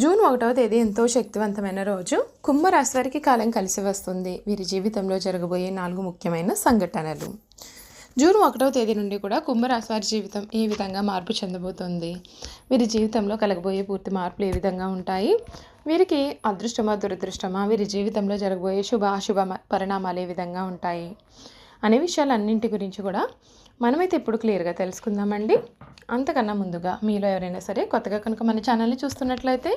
June ఒకటవ తేదీ ఎంతో శక్తివంతమైన రోజు. కుంభరాశి వారికి కాలం కలిసి వస్తుంది. వీరి జీవితంలో జరగబోయే నాలుగు ముఖ్యమైన సంఘటనలు. జూన్ ఒకటవ తేదీ నుండి కూడా కుంభరాశి వారి జీవితం ఏ విధంగా మార్పు చెందబోతుంది? వీరి జీవితంలో కలగబోయే పూర్తి మార్పులు ఏ విధంగా ఉంటాయి? వీరికి అదృష్టమా దురదృష్టమా? వీరి జీవితంలో జరగబోయే శుభ అశుభ పరిణామాలు ఏ విధంగా ఉంటాయి? అనే విషయాలన్నింటి గురించి కూడా మనమైతే ఇప్పుడు క్లియర్గా తెలుసుకుందామండి. అంతకన్నా ముందుగా మీలో ఎవరైనా సరే కొత్తగా కనుక మన ఛానల్ని చూస్తున్నట్లయితే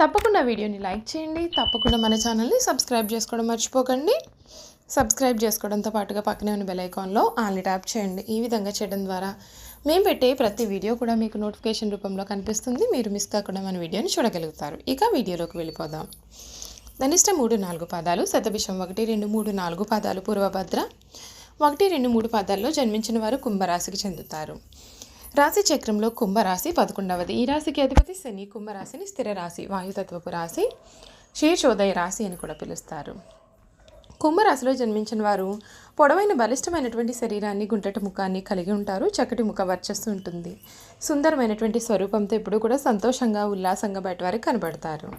తప్పకుండా వీడియోని లైక్ చేయండి. తప్పకుండా మన ఛానల్ని సబ్స్క్రైబ్ చేసుకోవడం మర్చిపోకండి. సబ్స్క్రైబ్ చేసుకోవడంతో పాటుగా పక్కనే ఉన్న బెల్ ఐకాన్లో ఆన్లీ ట్యాప్ చేయండి. ఈ విధంగా చేయడం ద్వారా మేము పెట్టే ప్రతి వీడియో కూడా మీకు నోటిఫికేషన్ రూపంలో కనిపిస్తుంది. మీరు మిస్ కాకుండా మన వీడియోని చూడగలుగుతారు. ఇక వీడియోలోకి వెళ్ళిపోదాం. ధనిష్ట మూడు నాలుగు పాదాలు శతభిషం ఒకటి రెండు మూడు నాలుగు పాదాలు పూర్వభద్ర ఒకటి రెండు మూడు పాదాల్లో జన్మించిన వారు కుంభరాశికి చెందుతారు. రాశి చక్రంలో కుంభరాశి పదకొండవది. ఈ రాశికి అధిపతి శని. కుంభరాశిని స్థిర రాశి వాయుతత్వపు రాశి శీర్షోదయ రాశి అని కూడా పిలుస్తారు. కుంభరాశిలో జన్మించిన వారు పొడవైన బలిష్టమైనటువంటి శరీరాన్ని గుంటటి ముఖాన్ని కలిగి ఉంటారు. చక్కటి ముఖ వర్చస్సు ఉంటుంది. సుందరమైనటువంటి స్వరూపంతో ఎప్పుడూ కూడా సంతోషంగా ఉల్లాసంగా బయట వారు కనబడతారు.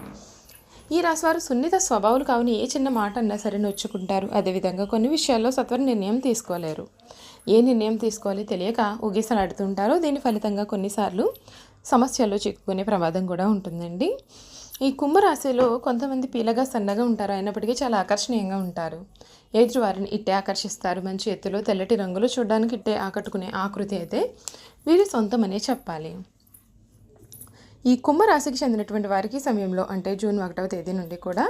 ఈ రాశివారు సున్నిత స్వభావాలు కావున ఏ చిన్న మాట అన్నా సరే నొచ్చుకుంటారు. అదేవిధంగా కొన్ని విషయాల్లో సత్వర నిర్ణయం తీసుకోలేరు. ఏ నిర్ణయం తీసుకోవాలి తెలియక ఊగిసలాడుతుంటారో దీని ఫలితంగా కొన్నిసార్లు సమస్యల్లో చిక్కుకునే ప్రమాదం కూడా ఉంటుందండి. ఈ కుంభరాశిలో కొంతమంది పీలగా సన్నగా ఉంటారు. అయినప్పటికీ చాలా ఆకర్షణీయంగా ఉంటారు. ఎదుటివారిని ఇట్టే ఆకర్షిస్తారు. మంచి ఎత్తులో తెల్లటి రంగులు చూడడానికి ఇట్టే ఆకట్టుకునే ఆకృతి అయితే వీరి సొంతమనే చెప్పాలి. ఈ కుంభరాశికి చెందినటువంటి వారికి సమయంలో అంటే జూన్ ఒకటవ తేదీ నుండి కూడా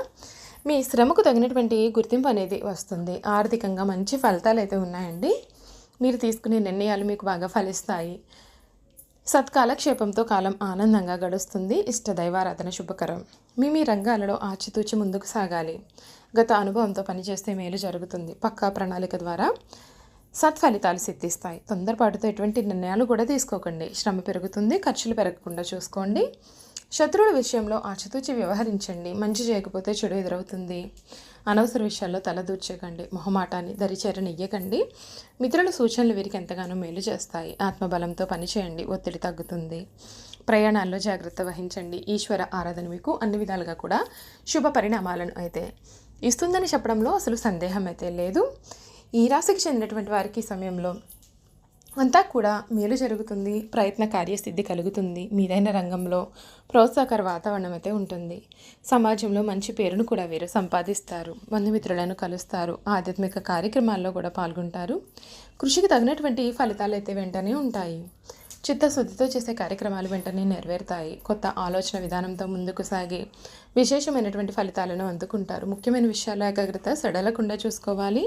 మీ శ్రమకు తగినటువంటి గుర్తింపు అనేది వస్తుంది. ఆర్థికంగా మంచి ఫలితాలు అయితే ఉన్నాయండి. మీరు తీసుకునే నిర్ణయాలు మీకు బాగా ఫలిస్తాయి. సత్కాలక్షేపంతో కాలం ఆనందంగా గడుస్తుంది. ఇష్ట దైవారాధన శుభకరం. మీ మీ రంగాలలో ఆచితూచి ముందుకు సాగాలి. గత అనుభవంతో పనిచేస్తే మేలు జరుగుతుంది. పక్కా ప్రణాళిక ద్వారా సత్ఫలితాలు సిద్ధిస్తాయి. తొందరపాటుతో ఎటువంటి నిర్ణయాలు కూడా తీసుకోకండి. శ్రమ పెరుగుతుంది ఖర్చులు పెరగకుండా చూసుకోండి. శత్రువుల విషయంలో ఆచితూచి వ్యవహరించండి. మంచి చేయకపోతే చెడు ఎదురవుతుంది. అనవసర విషయాల్లో తలదూర్చకండి మొహమాటాన్ని దరిచేరనియ్యకండి. మిత్రుల సూచనలు వీరికి ఎంతగానో మేలు చేస్తాయి. ఆత్మబలంతో పనిచేయండి. ఒత్తిడి తగ్గుతుంది. ప్రయాణాల్లో జాగ్రత్త వహించండి. ఈశ్వర ఆరాధన మీకు అన్ని విధాలుగా కూడా శుభ పరిణామాలను అయితే ఇస్తుందని చెప్పడంలో అసలు సందేహం అయితే లేదు. ఈ రాశికి చెందినటువంటి వారికి సమయంలో అంతా కూడా మేలు జరుగుతుంది ప్రయత్న కార్యసిద్ధి కలుగుతుంది మీదైన రంగంలో ప్రోత్సాహకర వాతావరణం అయితే ఉంటుంది. సమాజంలో మంచి పేరును కూడా వీరు సంపాదిస్తారు బంధుమిత్రులను కలుస్తారు ఆధ్యాత్మిక కార్యక్రమాల్లో కూడా పాల్గొంటారు. కృషికి తగినటువంటి ఫలితాలు అయితే వెంటనే ఉంటాయి. చిత్తశుద్ధితో చేసే కార్యక్రమాలు వెంటనే నెరవేరుతాయి. కొత్త ఆలోచన విధానంతో ముందుకు సాగి విశేషమైనటువంటి ఫలితాలను అందుకుంటారు. ముఖ్యమైన విషయాల ఏకాగ్రత సడలకుండా చూసుకోవాలి.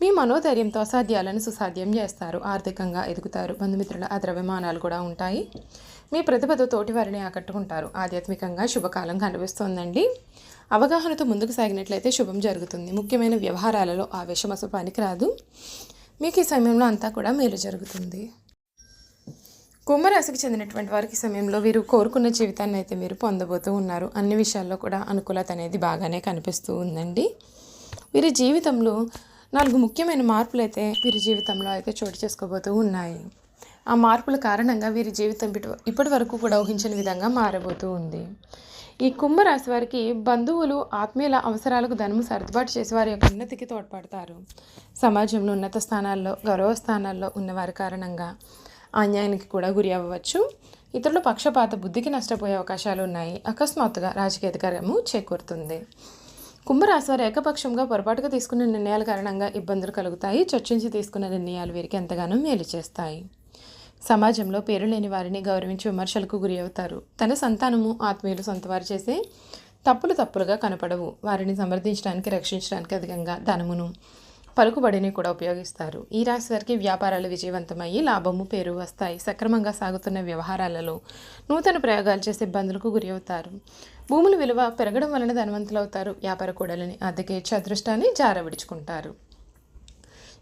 మీ మనోధైర్యంతో అసాధ్యాలను సుసాధ్యం చేస్తారు ఆర్థికంగా ఎదుగుతారు. బంధుమిత్రుల అద్రవ్యమానాలు కూడా ఉంటాయి. మీ ప్రతిభతో తోటి వారిని ఆకట్టుకుంటారు. ఆధ్యాత్మికంగా శుభకాలం కనిపిస్తోందండి. అవగాహనతో ముందుకు సాగినట్లయితే శుభం జరుగుతుంది. ముఖ్యమైన వ్యవహారాలలో ఆవేశం అసలు పనికిరాదు. మీకు ఈ సమయంలో అంతా కూడా మేలు జరుగుతుంది. కుంభరాశికి చెందినటువంటి వారికి ఈ సమయంలో వీరు కోరుకున్న జీవితాన్ని అయితే మీరు పొందబోతూ ఉన్నారు. అన్ని విషయాల్లో కూడా అనుకూలత అనేది బాగానే కనిపిస్తూ ఉందండి. వీరి జీవితంలో నాలుగు ముఖ్యమైన మార్పులు అయితే వీరి జీవితంలో అయితే చోటు చేసుకోబోతూ ఉన్నాయి. ఆ మార్పుల కారణంగా వీరి జీవితం ఇటు- ఇప్పటి వరకు కూడా ఊహించని విధంగా మారబోతూ ఉంది. ఈ కుంభరాశి వారికి బంధువులు ఆత్మీయుల అవసరాలకు ధనము సర్దుబాటు చేసి వారి యొక్క ఉన్నతికి తోడ్పడతారు. సమాజంలో ఉన్నత స్థానాల్లో గౌరవ స్థానాల్లో ఉన్నవారి కారణంగా అన్యాయానికి కూడా గురి అవ్వవచ్చు ఇతరుల పక్షపాత బుద్ధికి నష్టపోయే అవకాశాలు ఉన్నాయి. అకస్మాత్తుగా రాజకీయ అధికారము చేకూరుతుంది. కుంభరాశి వారు ఏకపక్షంగా పొరపాటుగా తీసుకున్న నిర్ణయాల కారణంగా ఇబ్బందులు కలుగుతాయి. చర్చించి తీసుకున్న నిర్ణయాలు వీరికి ఎంతగానో మేలు చేస్తాయి. సమాజంలో పేరు లేని వారిని గౌరవించి విమర్శలకు గురి అవుతారు. తన సంతానము ఆత్మీయులు సొంతవారు చేసే తప్పులు తప్పులుగా కనపడవు. వారిని సమర్థించడానికి రక్షించడానికి అధికంగా ధనమును పలుకుబడిని కూడా ఉపయోగిస్తారు. ఈ రాశి వారికి వ్యాపారాలు విజయవంతమయ్యి లాభము పేరు వస్తాయి. సక్రమంగా సాగుతున్న వ్యవహారాలలో నూతన ప్రయోగాలు చేసే ఇబ్బందులకు గురి అవుతారు. భూముల విలువ పెరగడం వలన ధనవంతులు అవుతారు వ్యాపార కూడలని అద్దెకి ఇచ్చే అదృష్టాన్ని జారవిడుచుకుంటారు.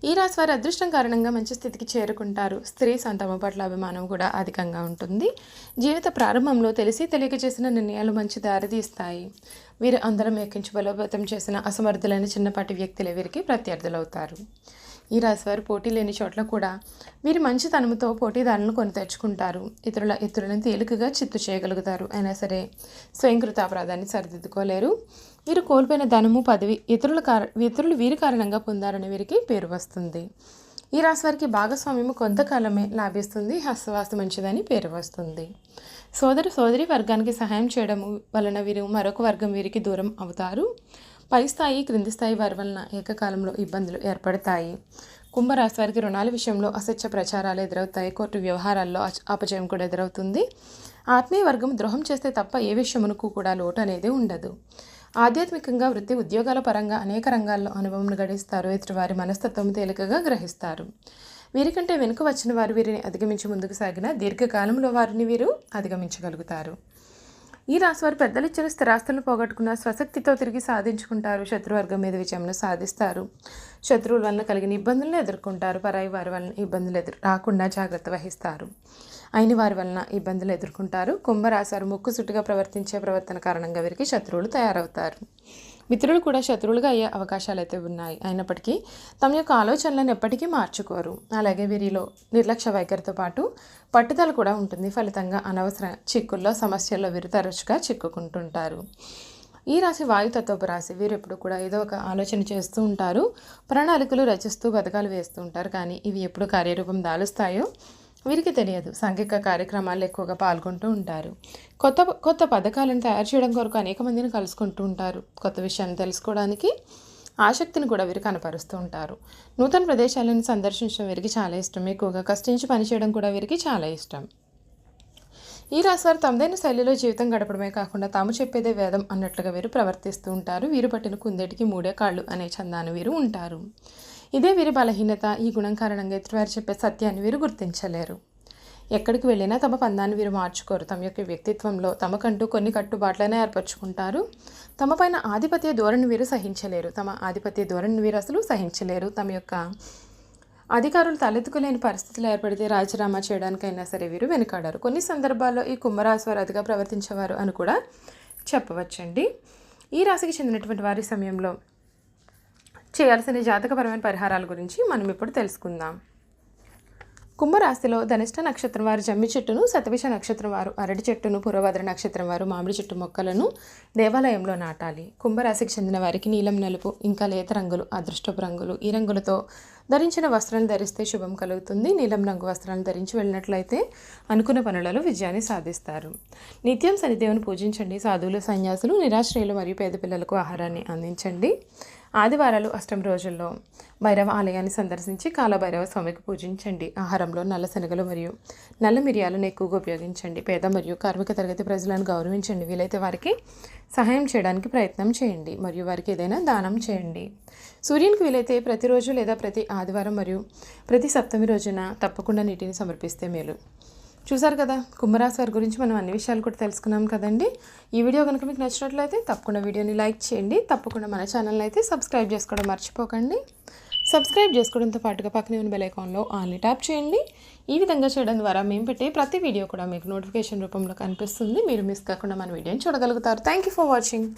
ఈ రాశి వారి అదృష్టం కారణంగా మంచి స్థితికి చేరుకుంటారు. స్త్రీ సంతానం పట్ల అభిమానం కూడా అధికంగా ఉంటుంది. జీవిత ప్రారంభంలో తెలిసి తెలియక చేసిన నిర్ణయాలు మంచి దారితీస్తాయి వీరు అందరం ఎక్కించి బలోపేతం చేసిన అసమర్థులైన చిన్నపాటి వ్యక్తులే వీరికి ప్రత్యర్థులవుతారు. ఈ రాశివారు పోటీ లేని చోట్ల కూడా వీరి మంచితనంతో పోటీదారులను కొని తెచ్చుకుంటారు. ఇతరుల ఇతరులను తేలికగా చిత్తు చేయగలుగుతారు. అయినా సరే స్వయంకృత అపరాధాన్ని సరిదిద్దుకోలేరు. వీరు కోల్పోయిన ధనము పదవి ఇతరుల కార ఇతరులు వీరి కారణంగా పొందారని వీరికి పేరు వస్తుంది. ఈ రాశి వారికి భాగస్వామ్యము కొంతకాలమే లాభిస్తుంది. హస్తవాస్తు మంచిదని పేరు వస్తుంది. సోదరు సోదరి వర్గానికి సహాయం చేయడం వలన వీరు మరొక వర్గం వీరికి దూరం అవుతారు. పై స్థాయి క్రింది స్థాయి వారి వలన ఏకకాలంలో ఇబ్బందులు ఏర్పడతాయి. కుంభరాశి వారికి రుణాల విషయంలో అసత్య ప్రచారాలు ఎదురవుతాయి. కోర్టు వ్యవహారాల్లో అచ- అపజయం కూడా ఎదురవుతుంది. ఆత్మీయ వర్గం ద్రోహం చేస్తే తప్ప ఏ విషయమునకు కూడా లోటు అనేది ఉండదు. ఆధ్యాత్మికంగా వృత్తి ఉద్యోగాల పరంగా అనేక రంగాల్లో అనుభవం గడిస్తారు. ఎదుటి వారి మనస్తత్వం తేలికగా గ్రహిస్తారు. వీరికంటే వెనుక వచ్చిన వారు వీరిని అధిగమించి ముందుకు సాగిన దీర్ఘకాలంలో వారిని వీరు అధిగమించగలుగుతారు. ఈ రాశివారు పెద్దలు ఇచ్చిన స్థిరాస్తులను పోగొట్టుకున్న స్వశక్తితో తిరిగి సాధించుకుంటారు. శత్రువర్గం మీద విజయంను సాధిస్తారు. శత్రువుల వలన కలిగిన ఇబ్బందులను ఎదుర్కొంటారు. పరాయి వారి వలన ఇబ్బందులు ఎదురు రాకుండా జాగ్రత్త వహిస్తారు. అయిన వారి వలన ఇబ్బందులు ఎదుర్కొంటారు. కుంభరాశారు ముక్కు ముక్కుసుట్టుగా ప్రవర్తించే ప్రవర్తన కారణంగా వీరికి శత్రువులు తయారవుతారు. మిత్రులు కూడా శత్రువులుగా అయ్యే అవకాశాలు అయితే ఉన్నాయి. అయినప్పటికీ తమ యొక్క ఆలోచనలను ఎప్పటికీ మార్చుకోరు. అలాగే వీరిలో నిర్లక్ష్య వైఖరితో పాటు పట్టుదల కూడా ఉంటుంది. ఫలితంగా అనవసర చిక్కుల్లో సమస్యల్లో వీరు తరచుగా చిక్కుకుంటుంటారు. ఈ రాశి వాయుతత్వపు రాశి. వీరు ఎప్పుడు కూడా ఏదో ఒక ఆలోచన చేస్తూ ఉంటారు. ప్రణాళికలు రచిస్తూ పథకాలు వేస్తూ ఉంటారు. కానీ ఇవి ఎప్పుడు కార్యరూపం దాలుస్తాయో వీరికి తెలియదు. సాంఘిక కార్యక్రమాల్లో ఎక్కువగా పాల్గొంటూ ఉంటారు. కొత్త కొత్త పథకాలను తయారు చేయడం కొరకు అనేక మందిని కలుసుకుంటూ ఉంటారు. కొత్త విషయాలను తెలుసుకోవడానికి ఆసక్తిని కూడా వీరు కనపరుస్తూ ఉంటారు. నూతన ప్రదేశాలను సందర్శించడం వీరికి చాలా ఇష్టం. ఎక్కువగా కష్టించి పనిచేయడం కూడా వీరికి చాలా ఇష్టం. ఈ రాశివారు తమదైన శైలిలో జీవితం గడపడమే కాకుండా తాము చెప్పేదే వేదం అన్నట్లుగా వీరు ప్రవర్తిస్తూ ఉంటారు. వీరు పట్టిన కుందేటికి మూడే కాళ్ళు అనే చందాన్ని వీరు ఉంటారు. ఇదే వీరి బలహీనత ఈ గుణం కారణంగా ఎదుటివారు చెప్పే సత్యాన్ని వీరు గుర్తించలేరు. ఎక్కడికి వెళ్ళినా తమ పందాన్ని వీరు మార్చుకోరు. తమ యొక్క వ్యక్తిత్వంలో తమకంటూ కొన్ని కట్టుబాట్లనే ఏర్పరచుకుంటారు. తమ పైన ఆధిపత్య ధోరణి వీరు సహించలేరు. తమ ఆధిపత్య ధోరణి వీరు అసలు సహించలేరు. తమ యొక్క అధికారులు తలెత్తుకోలేని పరిస్థితులు ఏర్పడితే రాజీనామా చేయడానికైనా సరే వీరు వెనుకాడారు. కొన్ని సందర్భాల్లో ఈ కుంభరాశి వారు అతిగా ప్రవర్తించేవారు అని కూడా చెప్పవచ్చండి. ఈ రాశికి చెందినటువంటి వారి సమయంలో చేయాల్సిన జాతకపరమైన పరిహారాల గురించి మనం ఇప్పుడు తెలుసుకుందాం. కుంభరాశిలో ధనిష్ట నక్షత్రం వారు జమ్మి చెట్టును సతవిష నక్షత్రం వారు అరటి చెట్టును పురభద్ర నక్షత్రం వారు మామిడి చెట్టు మొక్కలను దేవాలయంలో నాటాలి. కుంభరాశికి చెందిన వారికి నీలం నలుపు ఇంకా లేత రంగులు అదృష్టపు రంగులు ఈ రంగులతో ధరించిన వస్త్రాన్ని ధరిస్తే శుభం కలుగుతుంది. నీలం రంగు వస్త్రాలను ధరించి వెళ్ళినట్లయితే అనుకున్న పనులలో విజయాన్ని సాధిస్తారు. నిత్యం శనిదేవుని పూజించండి. సాధువులు సన్యాసులు నిరాశ్రయులు మరియు పేద పిల్లలకు ఆహారాన్ని అందించండి. ఆదివారాలు అష్టమి రోజుల్లో భైరవ ఆలయాన్ని సందర్శించి కాలభైరవ స్వామికి పూజించండి. ఆహారంలో నల్ల శనగలు మరియు నల్ల మిరియాలను ఎక్కువగా ఉపయోగించండి. పేద మరియు కార్మిక తరగతి ప్రజలను గౌరవించండి. వీలైతే వారికి సహాయం చేయడానికి ప్రయత్నం చేయండి మరియు వారికి ఏదైనా దానం చేయండి. సూర్యునికి వీలైతే ప్రతిరోజు లేదా ప్రతి ఆదివారం మరియు ప్రతి సప్తమి రోజున తప్పకుండా నీటిని సమర్పిస్తే మేలు. చూసారు కదా కుంభరాశి వారి గురించి మనం అన్ని విషయాలు కూడా తెలుసుకున్నాం కదండి. ఈ వీడియో కనుక మీకు నచ్చినట్లయితే తప్పకుండా వీడియోని లైక్ చేయండి. తప్పకుండా మన ఛానల్ అయితే సబ్స్క్రైబ్ చేసుకోవడం మర్చిపోకండి. సబ్స్క్రైబ్ చేసుకోవడంతో పాటుగా పక్కనే ఉన్న బెల్ ఐకాన్లో ఆన్లీ ట్యాప్ చేయండి. ఈ విధంగా చేయడం ద్వారా మేము పెట్టే ప్రతి వీడియో కూడా మీకు నోటిఫికేషన్ రూపంలో కనిపిస్తుంది. మీరు మిస్ కాకుండా మన వీడియోని చూడగలుగుతారు. Thank you for watching